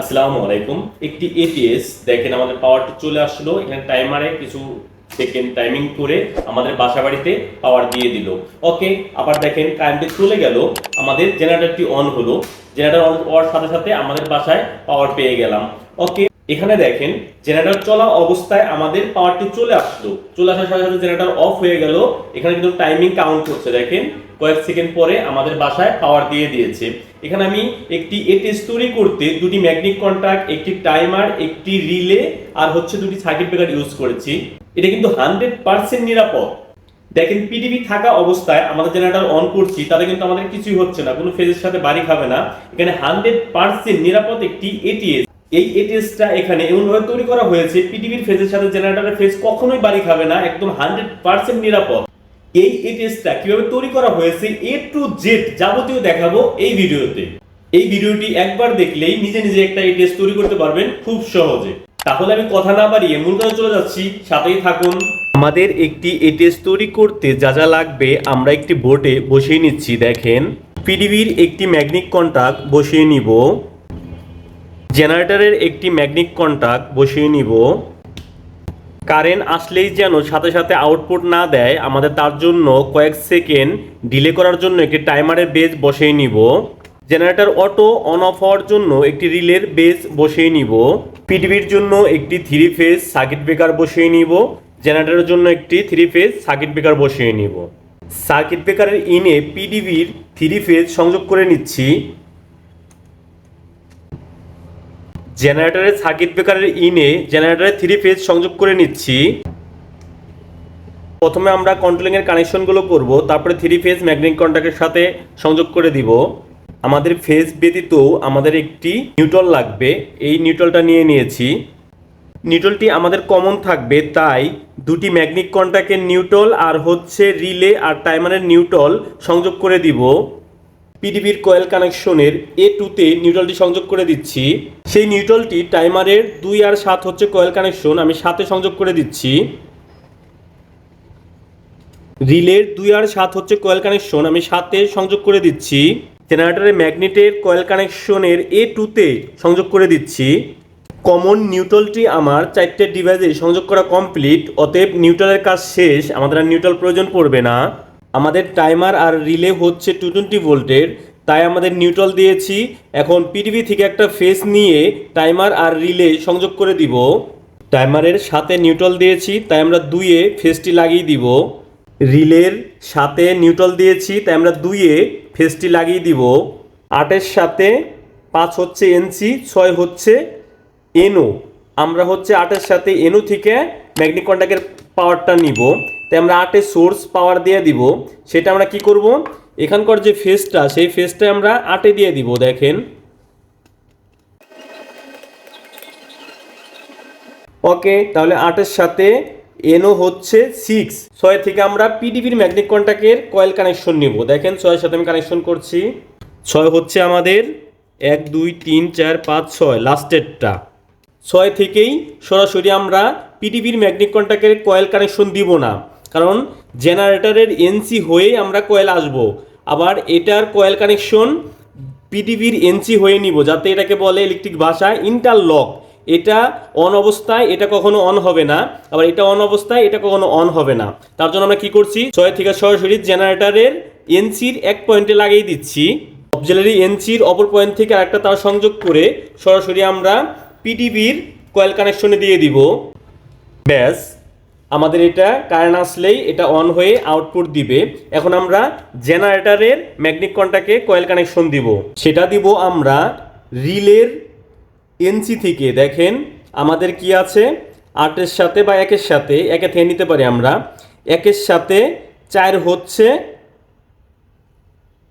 আসসালামু আলাইকুম। একটি এটিএস দেখেন আমাদের পাওয়ারটি চলে আসলো। এখানে টাইমারে কিছু সেকেন্ড টাইমিং করে আমাদের বাসা বাড়িতে পাওয়ার দিয়ে দিল। ওকে আবার দেখেন কারেন্টটি চলে গেল। আমাদের জেনারেটরটি অন হলো। জেনারেটর অন হওয়ার সাথে সাথে আমাদের বাসায় পাওয়ার পেয়ে গেলাম। ওকে এখানে দেখেন জেনারেটর চলা অবস্থায় আমাদের পাওয়ারটি চলে আসলো। চলে আসার সাথে সাথে জেনারেটর অফ হয়ে গেল। এখানে কিন্তু টাইমিং কাউন্ট করছে দেখেন কয়েক সেকেন্ড পরে আমাদের বাসায় পাওয়ার দিয়ে দিয়েছে। এখানে আমি একটি এটিএস তৈরি করতে, দুটি ম্যাগনেটিক কন্ট্যাক্ট একটি টাইমার একটি রিলে আর হচ্ছে দুটি সার্কিট ব্রেকার ইউজ করেছি। এটা কিন্তু হান্ড্রেড পার্সেন্ট নিরাপদ। দেখেন পিডিবি থাকা অবস্থায় আমাদের জেনারেটর অন করছি, তাতে কিন্তু আমাদের কিছুই হচ্ছে না, কোনো ফেজের সাথে বাড়ি খাবে না। এখানে হান্ড্রেড পার্সেন্ট নিরাপদ একটি এটিএস এই এটিএসটা এখানে এমনভাবে তৈরি করা হয়েছে পিডিবির ফেজের সাথে জেনারেটরের ফেজ কখনোই বাড়ি খাবে না, একদম হান্ড্রেড পার্সেন্ট নিরাপদ। এই এটিএসটা কীভাবে তৈরি করা হয়েছে এ টু জেড যাবতীয় দেখাবো এই ভিডিওতে। এই ভিডিওটি একবার দেখলেই নিজে নিজে একটা এটিএস তৈরি করতে পারবেন খুব সহজে। তাহলে আমি কথা না বাড়িয়ে মূল কাজে চলে যাচ্ছি, সাথেই থাকুন। আমাদের একটি এটিএস তৈরি করতে যা যা লাগবে আমরা একটি বোর্ডে বসিয়ে নিচ্ছি, দেখেন। পিডিবির একটি ম্যাগনিক কন্টাক্ট বসিয়ে নিব। জেনারেটরের একটি ম্যাগনিক কন্টাক্ট বসিয়ে নিব। কারেন্ট আসলেই যেন সাথে সাথে আউটপুট না দেয়, আমাদের তার জন্য কয়েক সেকেন্ড ডিলে করার জন্য একটি টাইমারের বেজ বসিয়ে নিব। জেনারেটর অটো অন অফ হওয়ার জন্য একটি রিলের বেজ বসিয়ে নিব। পিডিবির জন্য একটি থ্রি ফেজ সার্কিট ব্রেকার বসিয়ে নিব। জেনারেটরের জন্য একটি থ্রি ফেজ সার্কিট ব্রেকার বসিয়ে নিব। সার্কিট ব্রেকারের ইনে পিডিবির থ্রি ফেজ সংযোগ করে নিচ্ছি। জেনারেটরের সার্কিট ব্রেকারের ইনে জেনারেটরের থ্রি ফেজ সংযোগ করে নিচ্ছি। প্রথমে আমরা কন্ট্রোলিং এর কানেকশনগুলো করব, তারপরে থ্রি ফেজ ম্যাগনেটিক কন্ট্যাক্টের সাথে সংযোগ করে দিব। আমাদের ফেজ ব্যতীত আমাদের একটি নিউট্রাল লাগবে, এই নিউট্রালটা নিয়ে নিয়েছি। নিউট্রালটি আমাদের কমন থাকবে, তাই দুটি ম্যাগনেটিক কন্ট্যাক্টের নিউট্রাল আর হচ্ছে রিলে আর টাইমারের নিউট্রাল সংযোগ করে দিব। পিডিবির কয়েল কানেকশনের এ টুতে নিউট্রালটি সংযোগ করে দিচ্ছি। সেই নিউট্রালটি টাইমারের দুই আর সাত হচ্ছে কয়েল কানেকশন, আমি সাথে সংযোগ করে দিচ্ছি। রিলের দুই আর সাত হচ্ছে কয়েল কানেকশন, আমি সাথে সংযোগ করে দিচ্ছি। জেনারেটরের ম্যাগনেটের কয়েল কানেকশনের এ টুতে সংযোগ করে দিচ্ছি। কমন নিউট্রালটি আমার চারটে ডিভাইসে সংযোগ করা কমপ্লিট, অতএব নিউট্রালের কাজ শেষ, আমাদের আর নিউট্রাল প্রয়োজন পড়বে না। আমাদের টাইমার আর রিলে হচ্ছে টু টোয়েন্টি ভোল্টের, তাই আমাদের নিউট্রাল দিয়েছি। এখন পিডিবি থেকে একটা ফেস নিয়ে টাইমার আর রিলে সংযোগ করে দিব। টাইমারের সাথে নিউট্রাল দিয়েছি, তাই আমরা দুইয়ে ফেসটি লাগিয়ে দিব। রিলের সাথে নিউট্রাল দিয়েছি, তাই আমরা দুইয়ে ফেসটি লাগিয়ে দিব। আটের সাথে পাঁচ হচ্ছে এনসি ছয় হচ্ছে এনও আমরা হচ্ছে আটের সাথে এনও থেকে ম্যাগনেটিক কন্ট্যাক্টের পাওয়ারটা নিব। তাই আমরা আটের সোর্স পাওয়ার দিয়ে দিব। সেটা আমরা কি করব? এখানকার যে ফেসটা সেই ফেসটা আমরা আটে দিয়ে দিব, দেখেন। ওকে, তাহলে আটের সাথে এনও হচ্ছে সিক্স ছয় থেকে আমরা পিডিবির ম্যাগনেটিক কন্ট্যাক্টের কয়েল কানেকশন নিব। দেখেন, ছয়ের সাথে আমি কানেকশন করছি। ছয় হচ্ছে আমাদের এক, দুই, তিন, চার, পাঁচ, ছয় লাস্টেরটা ছয় থেকেই সরাসরি আমরা পিডিবির ম্যাগনেটিক কন্ট্যাক্টের কয়েল কানেকশন দিব না। কারণ জেনারেটরের এনসি হয়েই আমরা কয়েল আসব। আবার এটার কয়েল কানেকশন পিটিভির এনসি হয়ে নিব, যাতে এটাকে বলে ইলেকট্রিক ভাষায় ইন্টারলক এটা অন অবস্থায়, এটা কখনো অন হবে না। আবার এটা অন অবস্থায়, এটা কখনো অন হবে না। তার জন্য আমরা কি করছি? ছয় থেকে সরাসরি জেনারেটরের এনসির এক পয়েন্টে লাগিয়ে দিচ্ছি। অবজেলারি এনসির অপর পয়েন্ট থেকে আরেকটা তার সংযোগ করে সরাসরি আমরা পিটিভির কয়েল কানেকশনে দিয়ে দিব। ব্যাস। আমাদের এটা কারেন্ট আসলেই এটা অন হয়ে আউটপুট দিবে। এখন আমরা জেনারেটরের ম্যাগনেটিক কন্টাকে কয়েল কানেকশন দিব। সেটা দিব আমরা রিলের এনসি থেকে। দেখেন, আমাদের কি আছে? আটের সাথে বা একের সাথে, একে থেকে নিতে পারি আমরা। একের সাথে চার হচ্ছে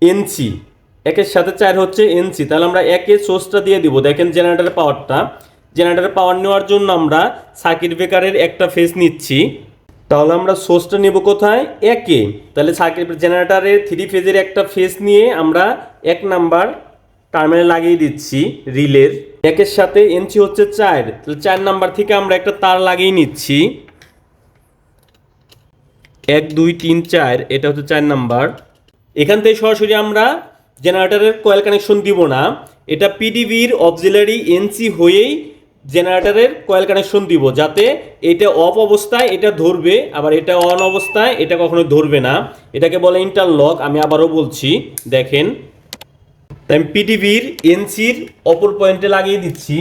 এনসি একের সাথে চার হচ্ছে এনসি তাহলে আমরা একে সোর্সটা দিয়ে দিব। দেখেন জেনারেটরের পাওয়ারটা জেনারেটরের পাওয়ার নেওয়ার জন্য আমরা সার্কিট ব্রেকারের একটা ফেস নিচ্ছি। তাহলে আমরা সোর্সটা নেব কোথায়? একে। তাহলে সার্কিট জেনারেটারের থ্রি ফেজের একটা ফেস নিয়ে আমরা এক নাম্বার টার্মিনালে লাগিয়ে দিচ্ছি রিলের। একের সাথে এনসি হচ্ছে চার। তাহলে চার নাম্বার থেকে আমরা একটা তার লাগিয়ে নিচ্ছি। এক, দুই, তিন, চার, এটা হচ্ছে চার নাম্বার এখান থেকে সরাসরি আমরা জেনারেটারের কয়েল কানেকশন দিব না। এটা পিডিবির অক্সিলারি এনসি হয়েই জেনারেটরের কয়েল কানেকশন দিব যাতে এটা অফ অবস্থায় এটা ধরবে, আবার এটা অন অবস্থায় এটা কখনো ধরবে না। এটাকে বলে ইন্টারলক আমি আবারও বলছি, দেখেন। তাই আমি পিডিবির এনসির অপর পয়েন্টে লাগিয়ে দিচ্ছি।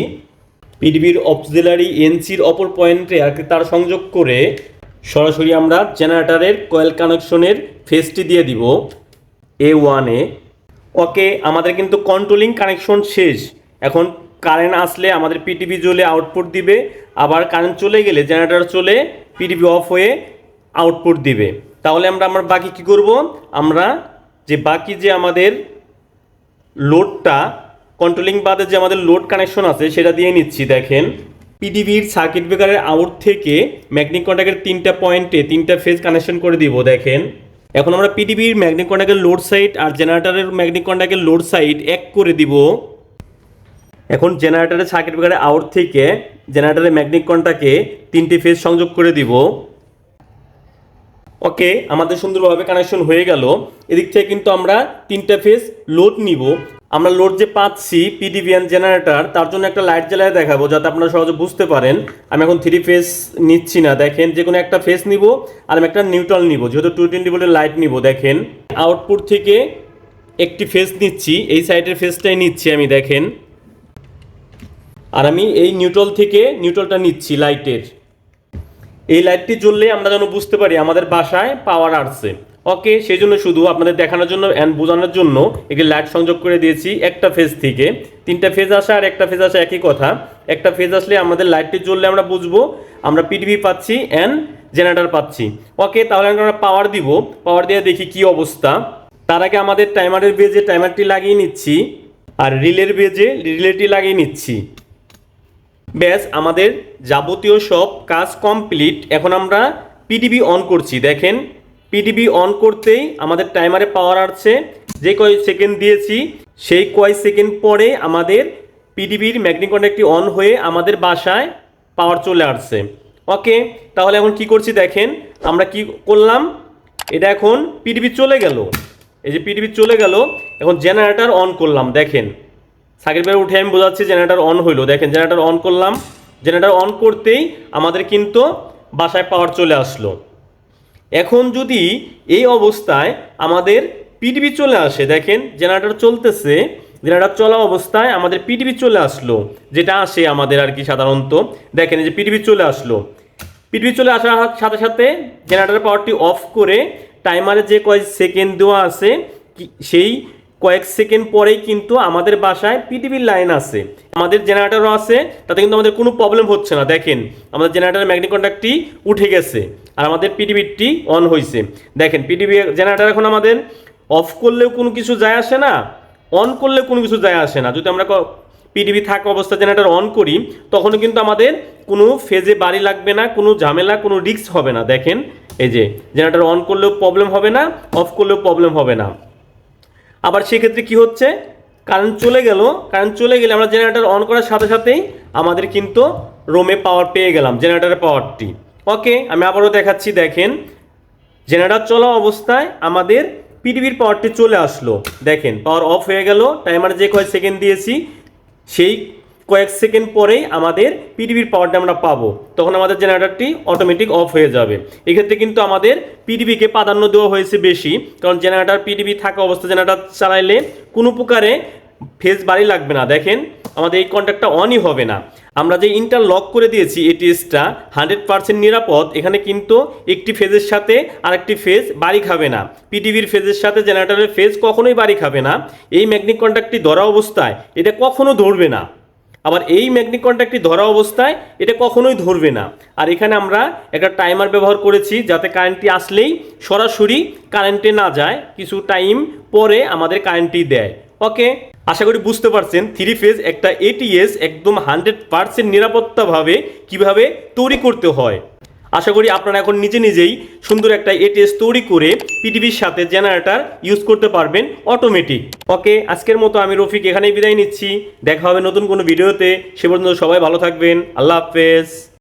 পিডিবির অক্সিলারি এনসির অপর পয়েন্টে আর তার সংযোগ করে সরাসরি আমরা জেনারেটরের কয়েল কানেকশনের ফেসটি দিয়ে দিব এ ওয়ানে ওকে, আমাদের কিন্তু কন্ট্রোলিং কানেকশন শেষ। এখন কারেন্ট আসলে আমাদের পিটিভি জ্বলে আউটপুট দিবে, আবার কারেন্ট চলে গেলে জেনারেটর চলে পিটিভি অফ হয়ে আউটপুট দিবে। তাহলে আমরা আমরা বাকি কি করব? আমরা যে বাকি যে আমাদের লোডটা কন্ট্রোলিং বাদে যে আমাদের লোড কানেকশন আছে, সেটা দিয়ে নিচ্ছি, দেখেন। পিডিবির সার্কিট ব্রেকারের আউট থেকে ম্যাগনেটিক কন্ট্যাক্টের তিনটা পয়েন্টে তিনটা ফেজ কানেকশন করে দিব, দেখেন। এখন আমরা পিডিবির ম্যাগনেটিক কন্ট্যাক্টের লোড সাইড আর জেনারেটারের ম্যাগনেটিক কন্ট্যাক্টের লোড সাইড এক করে দিব। এখন জেনারেটারের সার্কিট ব্রেকারের আউট থেকে জেনারেটারের ম্যাগনেটিক কন্ট্যাক্টে তিনটি ফেজ সংযোগ করে দিব। ওকে আমাদের সুন্দরভাবে কানেকশন হয়ে গেল। এদিক থেকে কিন্তু আমরা তিনটা ফেজ লোড নিব। আমরা লোড যে পাচ্ছি পিডিভিএন জেনারেটর তার জন্য একটা লাইট জ্বালায় দেখাবো, যাতে আপনারা সহজে বুঝতে পারেন। আমি এখন থ্রি ফেজ নিচ্ছি না, দেখেন যে কোনো একটা ফেজ নিব আর আমি একটা নিউট্রাল নিব, যেহেতু টু টোয়েন্টি ভোল্টের লাইট নিব, দেখেন। আউটপুট থেকে একটি ফেজ নিচ্ছি, এই সাইডের ফেজটাই নিচ্ছি আমি, দেখেন। আর আমি এই নিউট্রাল থেকে নিউট্রালটা নিচ্ছি লাইটের এই লাইটটি জ্বললে আমরা যেন বুঝতে পারি আমাদের বাসায় পাওয়ার আসছে। ওকে সেই জন্য শুধু আপনাদের দেখানোর জন্য অ্যান্ড বোঝানোর জন্য একটি লাইট সংযোগ করে দিয়েছি একটা ফেজ থেকে। তিনটা ফেজ আসা আর একটা ফেজ আসা একই কথা। একটা ফেজ আসলে আমাদের লাইটটি জ্বললে আমরা বুঝব, আমরা পিটিভি পাচ্ছি অ্যান্ড জেনারেটর পাচ্ছি। ওকে তাহলে আমরা পাওয়ার দিব। পাওয়ার দিয়ে দেখি কি অবস্থা। তার আগে আমাদের টাইমারের বেজে টাইমারটি লাগিয়ে নিচ্ছি। আর রিলের বেজে রিলেটি লাগিয়ে নিচ্ছি। ব্যাস, আমাদের যাবতীয় সব কাজ কমপ্লিট এখন আমরা পিডিবি অন করছি। দেখেন পিডিবি অন করতেই আমাদের টাইমারে পাওয়ার আসছে। যে কয় সেকেন্ড দিয়েছি, সেই কয় সেকেন্ড পরে আমাদের পিডিবির ম্যাগনেটিক কন্ট্যাক্টটি অন হয়ে আমাদের বাসায় পাওয়ার চলে আসছে। ওকে তাহলে এখন কি করছি দেখেন, আমরা কি করলাম? এটা এখন পিডিবি চলে গেল। এই যে পিডিবি চলে গেল, এখন জেনারেটর অন করলাম। দেখেন সার্কিট ব্রেকার উঠে আমি বোঝাচ্ছি জেনারেটার অন হইল। দেখেন জেনারেটার অন করলাম। জেনারেটার অন করতেই আমাদের কিন্তু বাসায় পাওয়ার চলে আসলো। এখন যদি এই অবস্থায় আমাদের পিটিভি চলে আসে, দেখেন জেনারেটর চলতেছে জেনারেটর চলা অবস্থায় আমাদের পিটিভি চলে আসলো, যেটা আসে আমাদের আর কি সাধারণত। দেখেন যে পিটিভি চলে আসলো। পিটিভি চলে আসার সাথে সাথে জেনারেটর পাওয়ারটি অফ করে টাইমারে যে কয় সেকেন্ড দেওয়া আছে সেই কয়েক সেকেন্ড পরেই কিন্তু আমাদের বাসায় পিটিভির লাইন আছে। আমাদের জেনারেটারও আছে, তাতে কিন্তু আমাদের কোনো প্রবলেম হচ্ছে না। দেখেন, আমাদের জেনারেটরের ম্যাগনেটিক কন্ট্যাক্টটি উঠে গেছে আর আমাদের পিটিভিটি অন হয়েছে। দেখেন পিটিভি জেনারেটার এখন আমাদের অফ করলেও কোনো কিছু যায় আসে না অন করলে কোনো কিছু যায় আসে না। যদি আমরা পিটিভি থাকা অবস্থা জেনারেটার অন করি, তখনও কিন্তু আমাদের কোনো ফেজে বাড়ি লাগবে না, কোনো ঝামেলা, কোনো রিস্ক হবে না। দেখেন, এই যে জেনারেটার অন করলেও প্রবলেম হবে না অফ করলেও প্রবলেম হবে না। আবার সেক্ষেত্রে কি হচ্ছে? কারেন্ট চলে গেল কারেন্ট চলে গেলে আমরা জেনারেটার অন করার সাথে সাথেই আমাদের কিন্তু রোমে পাওয়ার পেয়ে গেলাম জেনারেটারের পাওয়ারটি ওকে আমি আবারও দেখাচ্ছি, দেখেন। জেনারেটর চলা অবস্থায় আমাদের পিটিভির পাওয়ারটি চলে আসলো। দেখেন পাওয়ার অফ হয়ে গেল টাইমার যে কয় সেকেন্ড দিয়েছি, সেই কয়েক সেকেন্ড পরেই আমাদের পিডিবির পাওয়ারটা আমরা পাবো। তখন আমাদের জেনারেটরটি অটোমেটিক অফ হয়ে যাবে। এক্ষেত্রে কিন্তু আমাদের পিডিবিকে প্রাধান্য দেওয়া হয়েছে বেশি, কারণ জেনারেটর পিডিবি থাকা অবস্থা জেনারেটর চালাইলে কোনো প্রকারে ফেজ বাড়ি লাগবে না। দেখেন, আমাদের এই কন্ট্যাক্টটা অনই হবে না। আমরা যে ইন্টার লক করে দিয়েছি এটিএসটা হান্ড্রেড পার্সেন্ট নিরাপদ। এখানে কিন্তু একটি ফেজের সাথে আরেকটি ফেজ বাড়ি খাবে না। পিটিভির ফেজের সাথে জেনারেটরের ফেজ কখনোই বাড়ি খাবে না। এই ম্যাগনিক কন্ট্যাক্টটি ধরা অবস্থায়, এটা কখনো ধরবে না। আবার এই ম্যাগনিক কন্ট্যাক্টটি ধরা অবস্থায় এটা কখনোই ধরবে না। আর এখানে আমরা একটা টাইমার ব্যবহার করেছি যাতে কারেন্টটি আসলেই সরাসরি কারেন্টে না যায়, কিছু টাইম পরে আমাদের কারেন্টটি দেয়। ওকে? আশা করি বুঝতে পারছেন, থ্রি ফেজ একটা এটিএস একদম হান্ড্রেড পার্সেন্ট নিরাপত্তাভাবে কীভাবে তৈরি করতে হয়। আশা করি আপনারা এখন নিজে নিজেই সুন্দর একটা এটিএস তৈরি করে পিটিভির সাথে জেনারেটার ইউজ করতে পারবেন অটোমেটিক ওকে আজকের মতো আমি রফিক এখানেই বিদায় নিচ্ছি। দেখা হবে নতুন কোনো ভিডিওতে। সে পর্যন্ত সবাই ভালো থাকবেন। আল্লাহ হাফেজ।